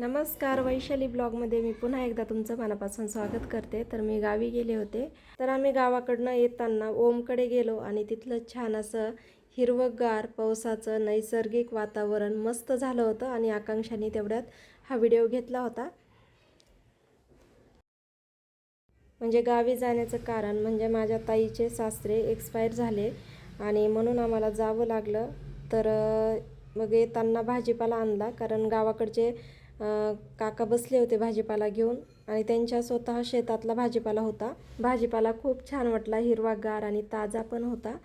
नमस्कार वैशाली ब्लॉगमध्ये मी पुन्हा एकदा तुमचं मनापासून स्वागत करते. तर मी गावी गेले होते. तर आम्ही गावाकडनं येताना ओमकडे गेलो आणि तिथलं छान असं हिरवंगार पावसाचं नैसर्गिक वातावरण मस्त झालं होतं आणि आकांक्षाने तेवढ्यात हा व्हिडिओ घेतला होता. म्हणजे गावी जाण्याचं कारण म्हणजे माझ्या ताईचे सासरे एक्सपायर झाले आणि म्हणून आम्हाला जावं लागलं. तर मग येताना भाजीपाला आणला कारण गावाकडचे काका बसले होते भाजीपाला घेऊन आणि त्यांच्या स्वतः शेतातला भाजीपाला होता. भाजीपाला खूप छान वाटला हिरवागार आणि ताजा पण होता.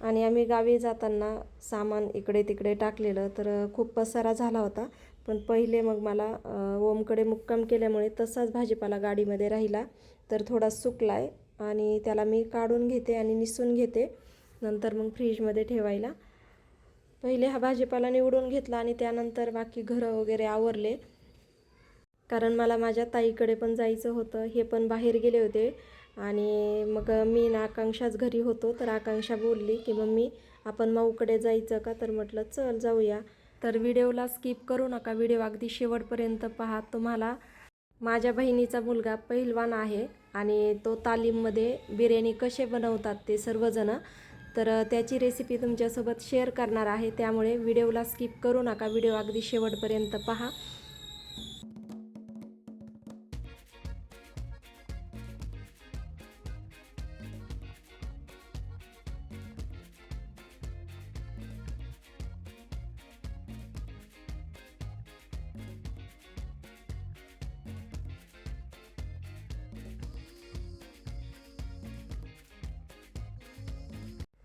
आणि आम्ही गावी जाताना सामान इकडे तिकडे टाकलेलं तर खूप पसारा झाला होता. पण पहिले मग मला ओमकडे मुक्काम केल्यामुळे तसाच भाजीपाला गाडीमध्ये राहिला. तर थोडा सुकला आहे आणि त्याला मी काढून घेते आणि निसून घेते. नंतर मग फ्रीजमध्ये ठेवायला. पहिले हा भाजीपाला निवडून घेतला आणि त्यानंतर बाकी घरं वगैरे आवरले. कारण मला माझ्या ताईकडे पण जायचं होतं. हे पण बाहेर गेले होते. आणि मग मी ना आकांक्षाच घरी होतो. तर आकांक्षा बोलली की मम्मी आपण माऊकडे जायचं का? तर म्हटलं चल जाऊया. तर व्हिडिओला स्किप करू नका. व्हिडिओ अगदी शेवटपर्यंत पहा. तुम्हाला माझ्या बहिणीचा मुलगा पहिलवान आहे आणि तो तालीममध्ये बिर्याणी कसे बनवतात ते सर्वजणं तर त्याची रेसिपी तुमच्यासोबत शेअर करणार आहे. त्यामुळे व्हिडिओला स्किप करू नका. व्हिडिओ अगदी शेवटपर्यंत पहा.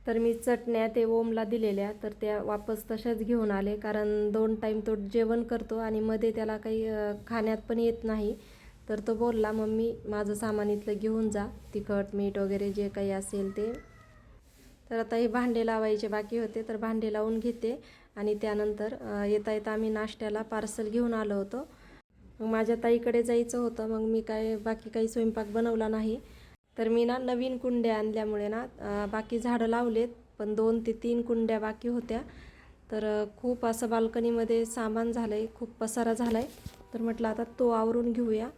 तर मी चटण्या ते ओमला दिलेल्या तर त्या वापस तशाच घेऊन आले. कारण दोन टाईम तो जेवण करतो आणि मध्ये त्याला काही खाण्यात पण येत नाही. तर तो बोलला मम्मी माझं सामान इथलं घेऊन जा. तिखट मीठ वगैरे जे काही असेल ते. तर आता हे भांडे लावायचे बाकी होते तर भांडे लावून घेते. आणि त्यानंतर येता येता आम्ही नाश्त्याला पार्सल घेऊन आलो होतो. मग माझ्या ताईकडे जायचं होतं. मग मी काय बाकी काही स्वयंपाक बनवला नाही. तर मी ना नवीन कुंड्या आणल्यामुळे ना बाकी झाडं लावलेत पण दोन ते तीन कुंड्या बाकी होत्या. तर खूप असं बाल्कनीमध्ये सामान झालं आहे खूप पसारा झाला आहे तर म्हटलं आता तो आवरून घेऊया.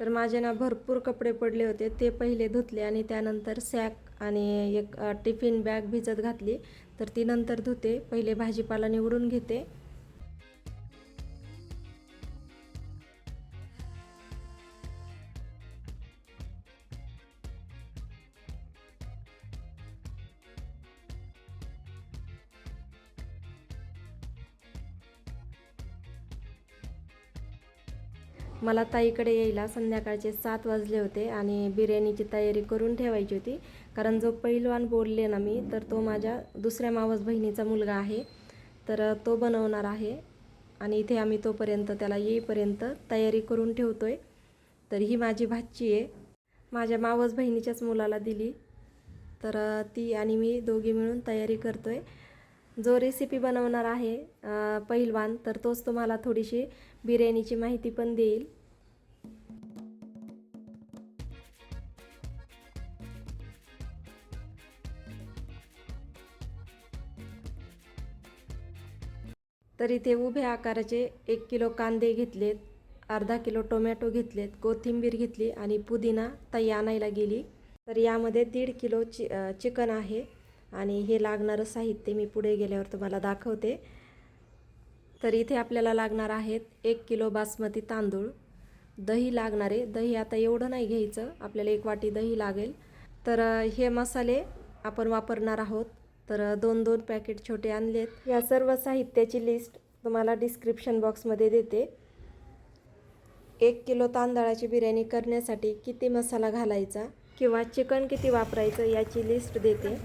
तर माझे ना भरपूर कपडे पडले होते. ते पहिले धुतले आणि त्यानंतर सॅक आणि एक टिफिन बॅग भिजत घातली. तर ती नंतर धुते. पहिले भाजीपाला निवडून घेते. मला ताईकडे यायला संध्याकाळचे सात वाजले होते आणि बिर्याणीची तयारी करून ठेवायची होती. कारण जो पहिलवान बोलले ना मी तर तो माझ्या दुसऱ्या मावस बहिणीचा मुलगा आहे. तर तो बनवणार आहे आणि इथे आम्ही तोपर्यंत त्याला येईपर्यंत तयारी करून ठेवतो आहे तर ही माझी भाची आहे. माझ्या मावस बहिणीच्याच मुलाला दिली. तर ती आणि मी दोघी मिळून तयारी करतो आहे जो रेसिपी बनवणार आहे पहिलवान तर तोच तुम्हाला थोडीशी बिर्याणीची माहिती पण देईल. तर इथे उभ्या आकाराचे एक किलो कांदे घेतलेत अर्धा किलो टोमॅटो घेतलेत कोथिंबीर घेतली आणि पुदिना ताई आणायला गेली. तर यामध्ये दीड किलो चि चिकन आहे आणि हे लागणारं साहित्य मी पुढे गेल्यावर तुम्हाला दाखवते. तर इथे आपल्याला लागणार आहेत एक किलो बासमती तांदूळ. दही लागणारे दही आता एवढं नाही घ्यायचं. आपल्याला एक वाटी दही लागेल. तर हे मसाले आपण वापरणार आहोत. तर दोन दोन पॅकेट छोटे आणलेत. या सर्व साहित्याची लिस्ट तुम्हाला डिस्क्रिप्शन बॉक्समध्ये देते. एक किलो तांदळाची बिर्याणी करण्यासाठी किती मसाला घालायचा किंवा चिकन किती वापरायचं याची लिस्ट देते.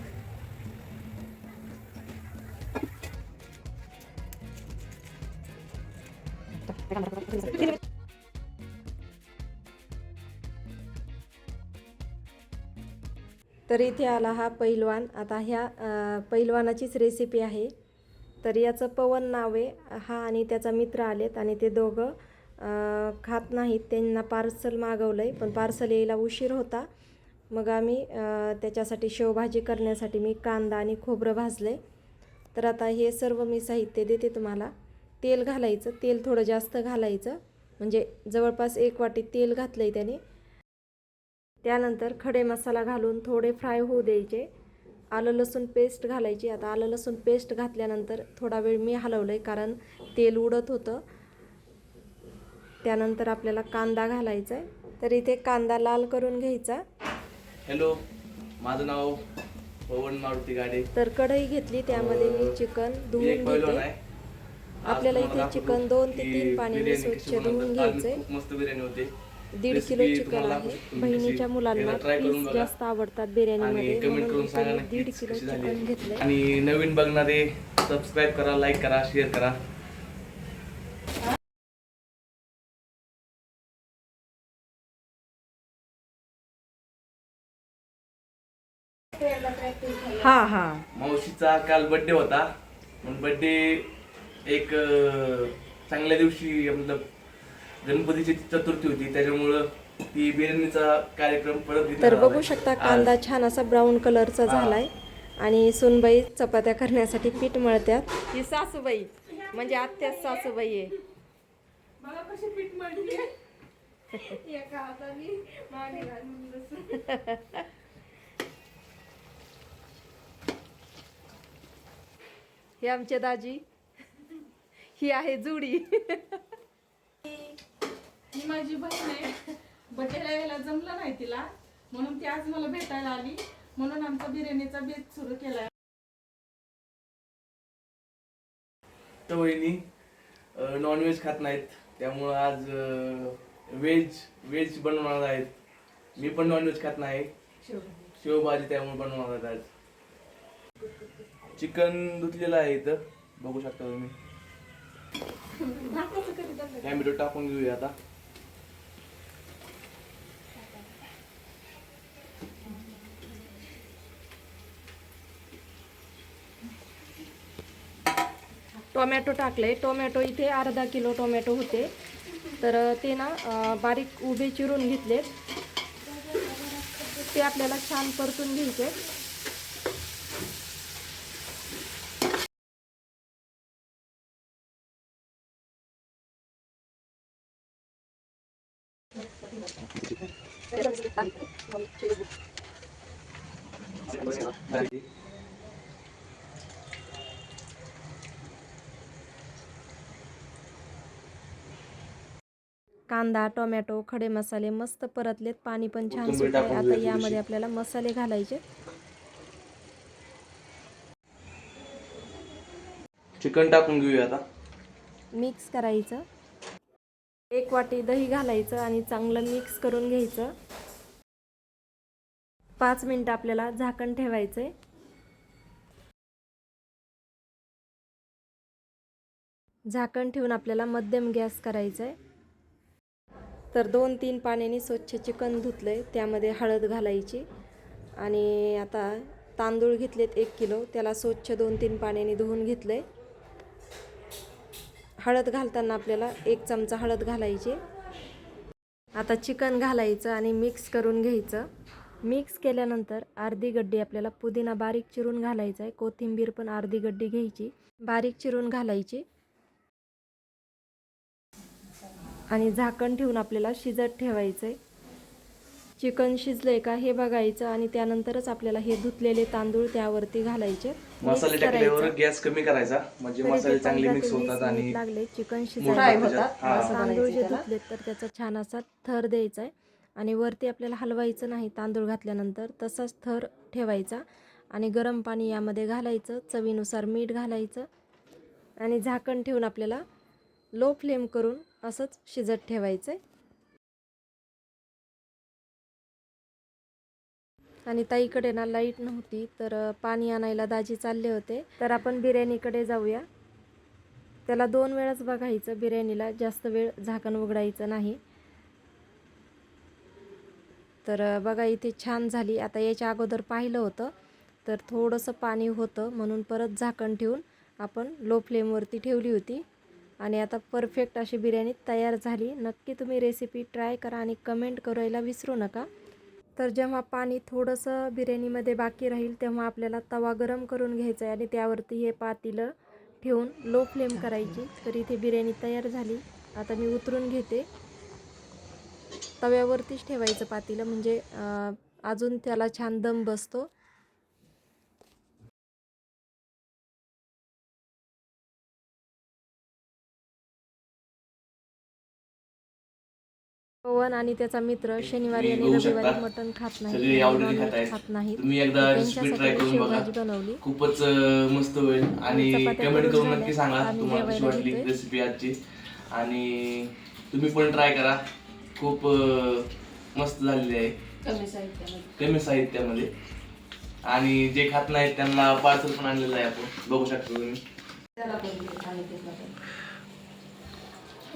तर इथे आला हा पैलवान. आता ह्या पैलवानाचीच रेसिपी आहे. तर याचं पवन नाव आहे. हा आणि त्याचा मित्र आलेत आणि ते दोघं खात नाहीत. त्यांना पार्सल मागवलं आहे पण पार्सल यायला उशीर होता. मग आम्ही त्याच्यासाठी शेवभाजी करण्यासाठी मी कांदा आणि खोबरं भाजले तर आता हे सर्व मी साहित्य देते तुम्हाला. तेल घालायचं तेल थोडं जास्त घालायचं. म्हणजे जवळपास एक वाटी तेल घातलं आहे त्याने. त्यानंतर खडे मसाला घालून थोडे फ्राय होऊ द्यायचे. आलं लसूण पेस्ट घालायची. आता आलं लसूण पेस्ट घातल्यानंतर थोडा वेळ मी हलवलं आहे कारण तेल उडत होतं. त्यानंतर आपल्याला कांदा घालायचा आहे तर इथे कांदा लाल करून घ्यायचा. हॅलो माझं नाव पवन मारुती गाडे. तर कढई घेतली त्यामध्ये मी चिकन धुवून एक पैलवान घेते आहे आज आपल्याला इथे चिकन दोन ते तीन पाण्याने बिर्याणी स्वच्छ. धुवून आज घ्यायचे खूप मस्त बिर्याणी होते. दीड किलो चिकन आहे बहिणीच्या मुलांना पीस. जास्त आवडतात बिर्याणीमध्ये. आणि कमेंट म्हणून करून मी सांगा पहिले दीड किलो चिकन घेतले आणि नवीन बघणारे सबस्क्राईब करा लाईक करा शेअर करा. हा हा. मावशीचा काल बर्थडे होता. पण बर्थडे एक चांगल्या दिवशी मतलब गणपतीची चतुर्थी होती त्याच्यामुळं ती बिर्याणीचा कार्यक्रम परत तर. बघू शकता कांदा छान असा ब्राऊन कलरचा. झालाय आणि सुनबाई चपात्या करण्यासाठी पीठ मळत्यात ही सासूबाई म्हणजे आत्याच सासूबाई आहे मला कशी पीठ म्हणली एका हाताने मागे घालून बसून. ही आमच्या दाजी ही आहे जुडी. ही माझी बहीण आहे. बड्डेला यायला जमलं नाही तिला. म्हणून ती आज मला भेटायला आली. म्हणून आमचा बिर्याणीचा बेत सुरू केलाय. वहिनी नॉनव्हेज खात नाहीत. त्यामुळं आज व्हेज व्हेज बनवणार आहेत. मी पण नॉनव्हेज खात नाही. शेवभाजी त्यामुळे बनवणार आहेत आज. चिकन धुतलेलं आहे इथं. बघू शकता तुम्ही. टॅमॅटो टाकून घेऊया आता. टोमॅटो टाकले टोमॅटो इथे अर्धा किलो टोमॅटो होते. तर ते ना बारीक उभे चिरून घेतलेत. ते आपल्याला छान परतून घ्यायचे कांदा टोमॅटो खडे मसाले मस्त परतलेत. पाणी पण छान टाकून आता यामध्ये. आपल्याला मसाले घालायचे. चिकन टाकून घेऊया आता. मिक्स करायचं. एक वाटी दही घालायचं आणि चांगलं मिक्स करून घ्यायचं. पाच मिनटं आपल्याला झाकण ठेवायचंय. झाकण ठेवून आपल्याला मध्यम गॅस करायचा आहे तर दोन तीन पाण्याने स्वच्छ चिकन धुतलं आहे त्यामध्ये हळद घालायची. आणि आता तांदूळ घेतलेत एक किलो त्याला स्वच्छ दोन तीन पाण्याने धुवून घेतलं आहे हळद घालताना आपल्याला एक चमचा हळद घालायची. आता चिकन घालायचं आणि मिक्स करून घ्यायचं. मिक्स केल्यानंतर अर्धी गड्डी आपल्याला पुदिना बारीक चिरून घालायचा आहे. कोथिंबीर पण अर्धी गड्डी घ्यायची. बारीक चिरून घालायची. आणि झाकण ठेवून आपल्याला शिजत ठेवायचं आहे. चिकन शिजलंय का हे बघायचं आणि त्यानंतरच आपल्याला हे धुतलेले तांदूळ त्यावरती घालायचे. मसाले टाकल्यावर करायचं. गॅस कमी करायचा. म्हणजे मसाले चांगले मिक्स होतात आणि लागले चिकन. तांदूळ जे धुतलेत तर त्याचा छान असा थर द्यायचा आहे. आणि वरती आपल्याला हलवायचं नाही तांदूळ घातल्यानंतर तसाच थर ठेवायचा. आणि गरम पाणी यामध्ये घालायचं चवीनुसार मीठ घालायचं. आणि झाकण ठेवून आपल्याला लो फ्लेम करून असंच शिजत ठेवायचं आहे आणि ताईकडे ना लाइट नव्हती तर पाणी आणायला दाजी चालले होते. तर आपण बिर्याणीकडे जाऊया. त्याला दोन वेळाच बघायचं बिर्याणीला जास्त वेळ झाकण उघडायचं नाही. तर बघा इथे छान झाली. आता याच्या अगोदर पाहिलं होतं तर थोडंसं पाणी होतं म्हणून परत झाकण ठेवून आपण लो फ्लेमवरती ठेवली होती. आणि आता परफेक्ट अशी बिर्याणी तयार झाली. नक्की तुम्ही रेसिपी ट्राय करा आणि कमेंट करायला विसरू नका. तर जेव्हा पाणी थोडंसं बिर्याणीमध्ये बाकी राहील तेव्हा आपल्याला तवा गरम करून घ्यायचा आहे आणि त्यावरती हे पातेलं ठेवून लो फ्लेम करायची. तर इथे बिर्याणी तयार झाली. आता मी उतरून घेते. तव्यावरतीच ठेवायचं पातेलं. म्हणजे अजून त्याला छान दम बसतो. पवन आणि त्याचा मित्र शनिवारी आणि बघू रविवारी शकता. मटण खात नाही. खात नॉनव्हेज आहेत. खात नाहीत. तुम्ही एकदा रेसिपी ट्राय करून बघा. बनवली. खूपच मस्त होईल. आणि चपात्या कमेंट करून. नक्की सांगा आम्ही तुम्हाला कशी जेवायला वाटली घेतोय. रेसिपी आजची. आणि तुम्ही पण ट्राय करा. खूप अं, मस्त झालेली आहे. कमी साहित्यामध्ये. कमी साहित्यामध्ये. आणि जे खात नाहीत त्यांना पार्सल पण आणलेलं आहे आपण. बघू शकता तुम्ही. त्याला पण दे आणि त्याला पण.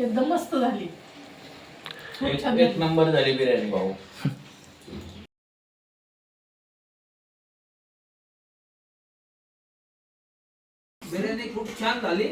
एकदम मस्त झाली. एक नंबर झाली बिर्याणी भाऊ. बिर्याणी खूप छान झाली.